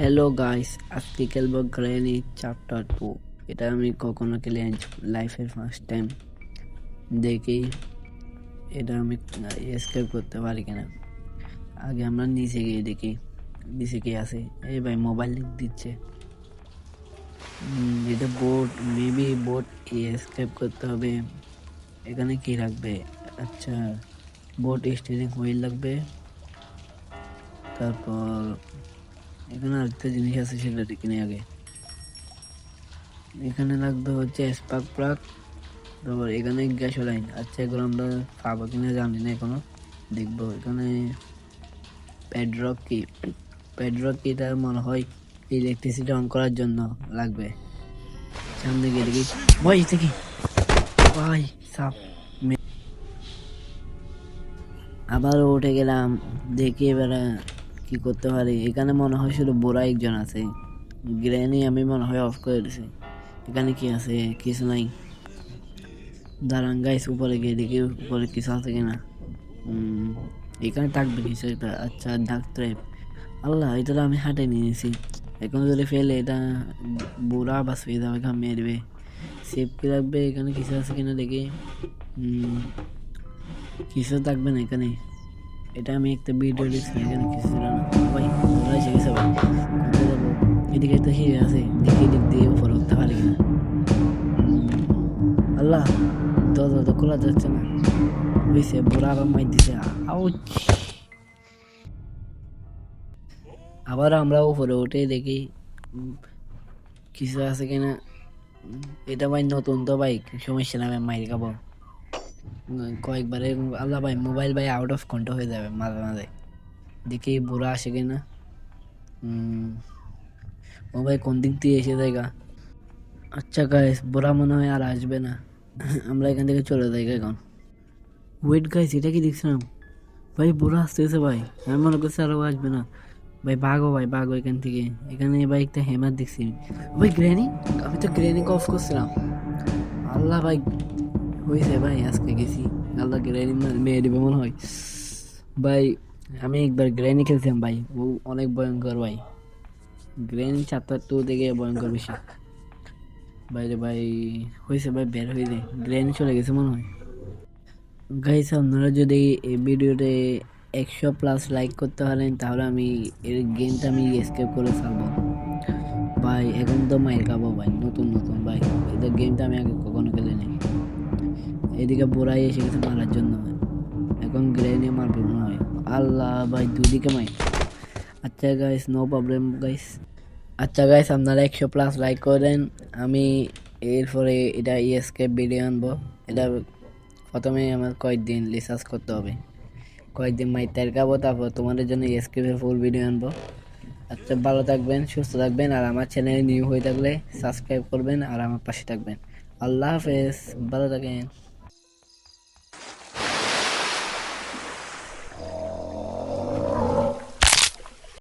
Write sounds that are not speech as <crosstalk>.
Hello guys আজকে খেলব granny chapter two এটা আমি কখনো খেলে লাইফের ফার্স্ট টাইম দেখি এটা আমি স্কেপ করতে পারি কিনা। আগে আমরা নিচে গিয়ে দেখি নিচে কি আছে। এই ভাই মোবাইল লিখ দিচ্ছে। উম, এটা বোট মেবি বোট স্কেপ করতে হবে। এখানে কি রাখবে? আচ্ছা বোট স্টিয়ারিং হুইল লাগবে। তারপর এখানে আরেকটা জিনিস আছে সেটা কিনে আগে। এখানে লাগবে হচ্ছে স্পার্ক প্লাগ তারপর এখানে গ্যাস লাইন আচ্ছা এগুলো আমরা পাবো কিনা জানি না এখনও। দেখব। এখানে প্যাডরক কি প্যাডরক কিটা মনে হয় ইলেকট্রিসিটি অন করার জন্য লাগবে। সামনে গিয়ে দেখি। ভাই দেখি ভাই, সাপ। আবার উঠে গেলাম। দেখি এবারে কি করতে পারি? এখানে মনে হয় শুধু বুড়া একজন আছে। গ্রেনি আমি মনে হয় অফ করে দিছি। এখানে কি আছে? কিছু নাই। দাঁড়ান গাইস উপরে গিয়ে দেখি উপরে কিছু আছে কিনা। এখানে থাকবে কিছু একটা। আচ্ছা ডাক্তার আল্লাহ, এটা তো আমি হাঁটে নিয়েছি। এখন যদি ফেলে, এটা বুড়া বাস পেয়ে যাবে ঘাম মেরে দেবে সেফ কি রাখবে? এখানে কিছু আছে কিনা দেখি। কিছু থাকবে না এখানে। এটা আমি একটা ভিডিও দেখছি, এখানে কিছু ছিল না। এদিকে তো হিরে আছে, দেখি দিক দিয়ে উপরে উঠতে পারি কিনা। আল্লাহ, দরজা তো খোলা যাচ্ছে না। বুঝছে বুড়া আবার মাই দিছে। আবার আমরা উপরে উঠে দেখি কিছু আছে কিনা। এটা ভাই নতুন তো বাইক সমস্যা না ভাই মাইর খাব। কয়েকবারে আল্লাহ ভাই মোবাইল ভাই আউট অফ কন্ট্রোল হয়ে যাবে মাঝে মাঝে। দেখি বুড়া আসে কিনা। উম, ও ভাই কোন দিক দিয়ে এসে জায়গা? আচ্ছা গাইস বুড়া মনে হয় আর আসবে না। <laughs> আমরা এখান থেকে চলে যাই এখন। ওয়েট গাইস এটা কি দেখছিলাম? ভাই বুড়া আসতেছে ভাই আমি মনে করছি আরও আসবে না। ভাই ভাগো ভাই ভাগো এখান থেকে। এখানে ভাই একটা হেমার দেখছি। ভাই গ্র্যানি আমি তো গ্র্যানিকে অফ করছিলাম। আল্লাহ ভাই হয়েছে ভাই, আজকে গেছি। আল্লাহ গ্র্যানি মেয়ে দেবে মনে হয়। ভাই, আমি একবার গ্র্যানি খেলছিলাম ভাই। ও অনেক ভয়ঙ্কর ভাই। গ্র্যানি চাপ্টার টু থেকে ভয়ঙ্কর বেশি। বাইরে ভাই, হয়েছে ভাই, বের হয়ে যায়। গ্র্যানি চলে গেছে মনে হয়। গাইস আপনারা যদি এই ভিডিওতে একশো প্লাস লাইক করতে পারেন, তাহলে আমি এর গেমটা আমি স্কেপ করে ছাড়বো ভাই, এখন তো মাইর খাব ভাই, নতুন নতুন। ভাই এটা গেমটা আমি আগে কখনো খেলে নেই এদিকে বোরাই এসে গেছে মারার জন্য। এখন গ্রেনে মারবে মনে হয়। আল্লাহ ভাই, দুদিকে মাই। আচ্ছা গাইস নো প্রবলেম গাইস আচ্ছা গাইস আপনারা একশো প্লাস লাইক করেন। আমি এরপরে এটা ইএসকে ভিডিও আনব। এটা প্রথমে আমার কয়েকদিন রিসার্চ করতে হবে। কয়েকদিন মাই তেরকাবো, তারপর তোমাদের জন্য ইএসকেপের ফুল ভিডিও আনব। আচ্ছা ভালো থাকবেন, সুস্থ থাকবেন, আর আমার চ্যানেলে নিউ হয়ে থাকলে সাবস্ক্রাইব করবেন, আর আমার পাশে থাকবেন। আল্লাহ হাফেজ, ভালো থাকেন।